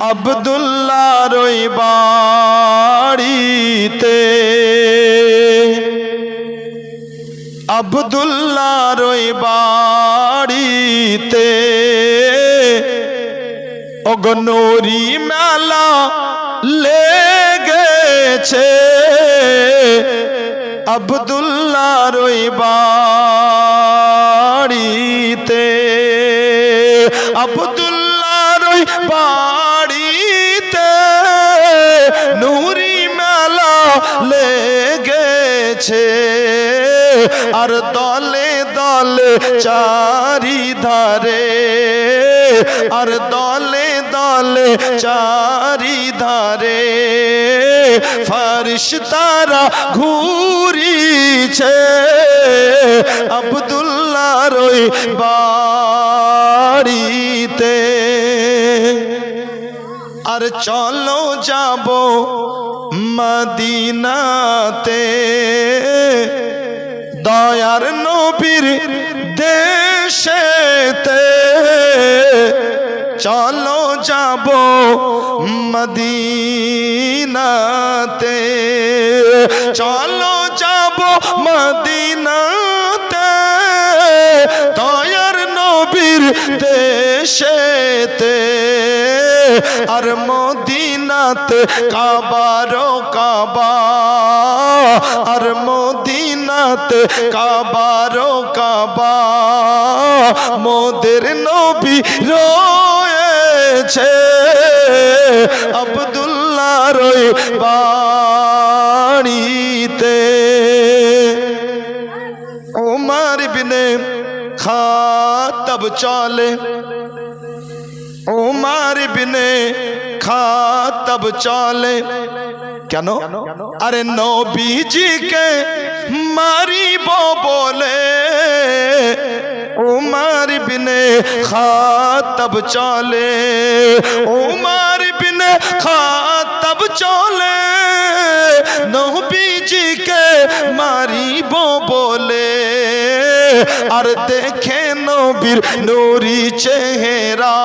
আবদুল্লাহ রই বাড়িতে। আবদুল্লাহ রই বাড়িতে। অগনরি মেলা লেগেছে। আবদুল্লাহ রই বাড়িতে। আবদুল্লাহ লেগেছে আর দলে দলে চারিধারে আর দলে দলে চারিধারে ফারিস তারা ঘুরিছে। আবদুল্লাহ রই বাড়িতে। আর চলো যাব মদিনাতে দয়ার নবীর দেশেতে চলো যাব মদিনাতে। চলো যাব মদিনাতে দয়ার নবীর দেশেতে। আর মদিনাতে কাবারো কাবা আর মদিনাতে কাবারো কাবা। মোদের নবী রয়েছে আবদুল্লাহ রই বাড়িতে। ওমার বিনে খাতব চলে, ওমার বিনে খাতব চলে। কেন? আরে নবীজিকে মারিব বলে। উমার বিনে খাতব চলে। উমার বিনে খাতব চলে। নবীজিকে মারিব বলে। আর দেখে নবীর নুরি চেহারা।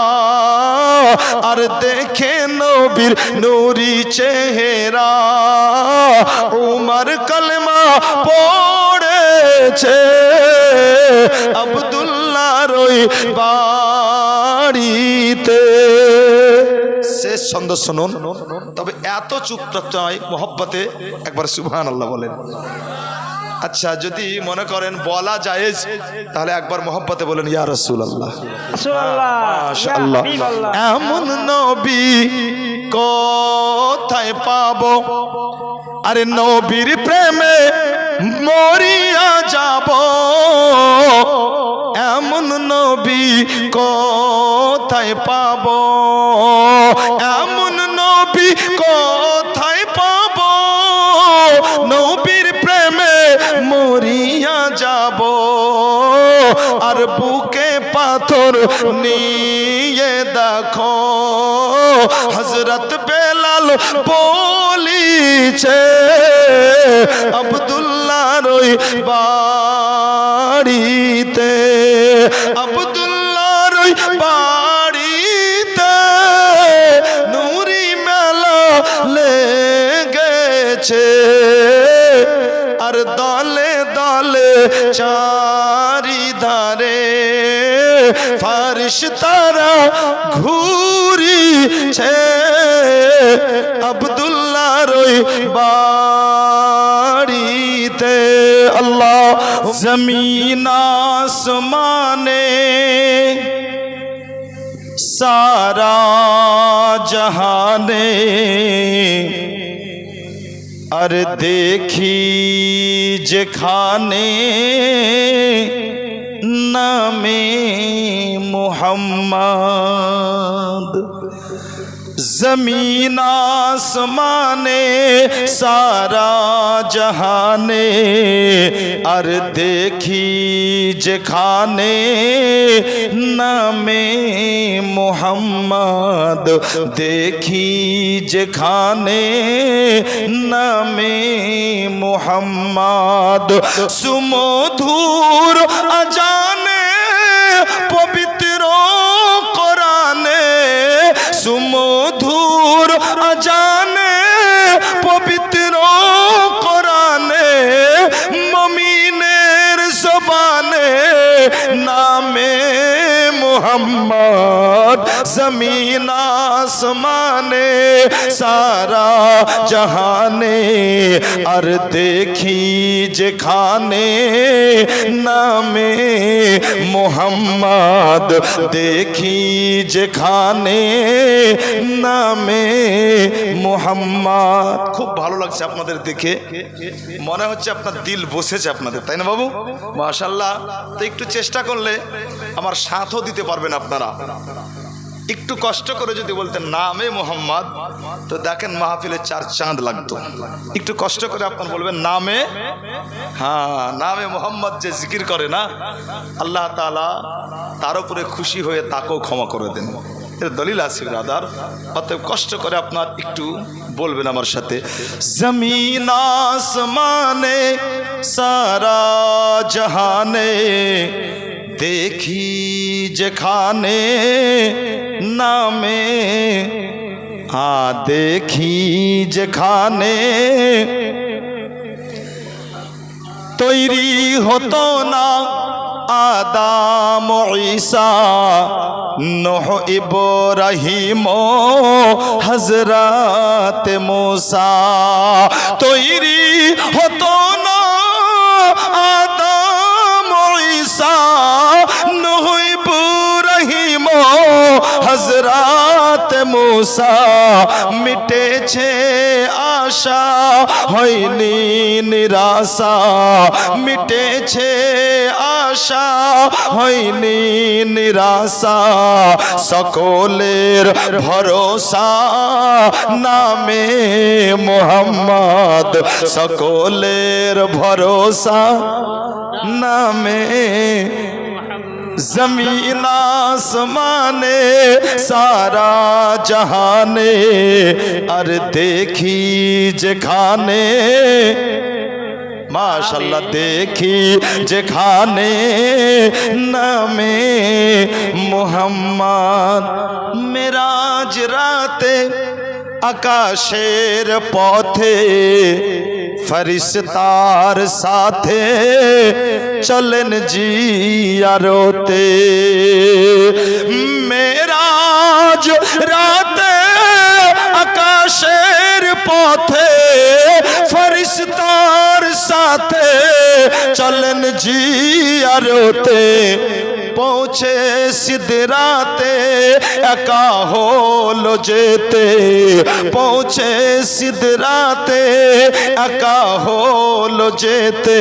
আর দেখে নবীর নুরি চেহারা। উমর কলমা পড়েছে আবদুল্লাহ রই বাড়িতে। শেষ ছন্দ শুনুন। তবে এত চুপ রাখতে হয় মোহব্বতে। একবার সুবহান আল্লাহ বলেন। আচ্ছা যদি মনে করেন বলা যায় তাহলে একবার মোহব্বতে বলেন ইয়া রসুল আল্লাহ। এমন নবী কোথায় পাবো? আরে নবীর প্রেমে মরিয়া যাব। এমন নবী কোথায় পাবো? পাথর নিয়ে দেখো। হজরত বেলাল বলিছে আবদুল্লাহ রই বাড়িতে আবদুল্লাহ রই বাড়িতে নুরি মেলা লেগেছে। আর দলে দলে চারিধারে ফারিস তারা ঘুরিছে। আবদুল্লাহ রই বাড়িতে আল্লাহ জমিন আসমানে সারা জাহানে আর দেখি যেখানে নামে মোহাম্মদ জমিন আসমানে সারা জাহানে আর দেখি যেখানে নামে মোহাম্মদ দেখি যেখানে নামে মোহাম্মদ সুমধুর আজানে পবিত্র কোরআনে সুম মধুর আজানে মোহাম্মদ জমিন আসমানে সারা জাহানে আর দেখি যেখানে নামে মোহাম্মদ দেখি যেখানে নামে মোহাম্মদ খুব ভালো লাগছে আপনাদের দেখে। মনে হচ্ছে আপনার দিল বসেছে আপনাদের, তাই না বাবু? মাশাল্লাহ তো একটু চেষ্টা করলে আমার সাথও দিতে পারবেন আপনারা। একটু কষ্ট করে যদি বলতেন, নামে মোহাম্মদ, তো দেখেন মাহফিলে চার চাঁদ লাগতো। একটু কষ্ট করে আপনার বলবেন, নামে হ্যাঁ নামে মোহাম্মদ যে জিকির করে না, আল্লাহ তালা তার উপরে খুশি হয়ে তাকেও ক্ষমা করে দেন। দলিল আছে, ব্রাদার। অতএব কষ্ট করে আপনার একটু বলবেন আমার সাথে। জমিন আসমানে, সারা জাহানে দেখি যেখানে নামে আ দেখি যেখানে তৈরি হতো না আদাম ঈসা, নোহ ইব্রাহিম হজরত মুসা। তৈরি হতো না মুসা, মিটেছে আশা, হয়নি নিরাশা। মিটেছে আশা, হয়নি নিরাশা। সকলের ভরসা নামে মোহাম্মদ। সকলের ভরসা নামে জমিন আসমানে সারা জাহানে আর দেখি যেখানে মাশাল্লাহ দেখি যেখানে নামে فرشتار ساتھے، چلن جی یا میرا جو رات اکاشیر پوتھے، فرشتار ساتھے، چلن جی یا পৌঁছে সিদ্ধরাতে একা হলো যেতে। পৌঁছে সিদ্ধরাতে একা হলো যেতে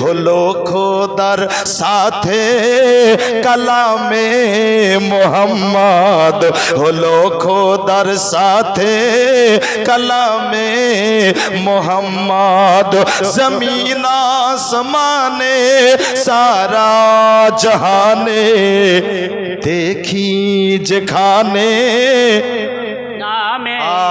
হলো খোদার সাথে। কালামে মোহাম্মদ হলো খোদার সাথে। কালামে মোহাম্মদ জমিন আসমানে সারা জাহানে। দেখি যেখানে নামে। আ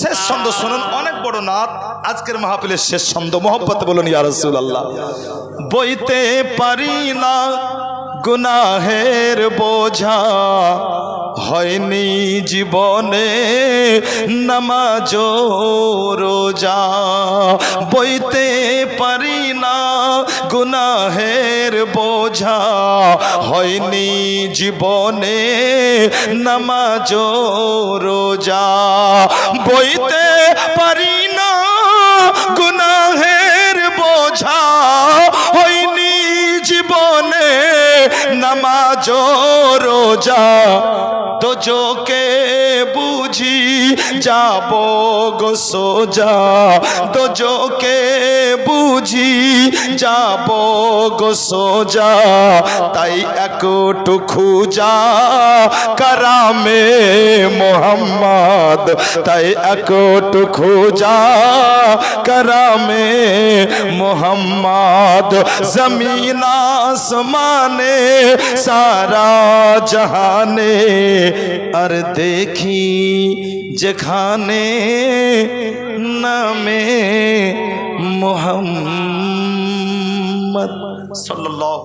শেষ ছন্দ শুনুন, অনেক বড় নাথ আজকের মাহফিলের শেষ ছন্দ, মোহব্বত বলুন ইয়ারসুল আল্লাহ বইতে পারি না, গুনাহের বোঝা। হয়নি জীবনে নামাজ রোজা। বইতে পারি না গুনাহের বোঝা। হয়নি জীবনে নামাজ রোজা। বইতে পারি রোজা তো যোকে বুঝি যাব গো সোজা। তো যোকে বুঝি যাব গো সোজা। তাই একটু খুজা কারামে মোহাম্মদ। তাই একটু খুজা কারামে মোহাম্মদ জমিন আসমানে সারা জাহানে আর দেখি যেখানে নামে মোহাম্মদ সাল্লাল্লাহু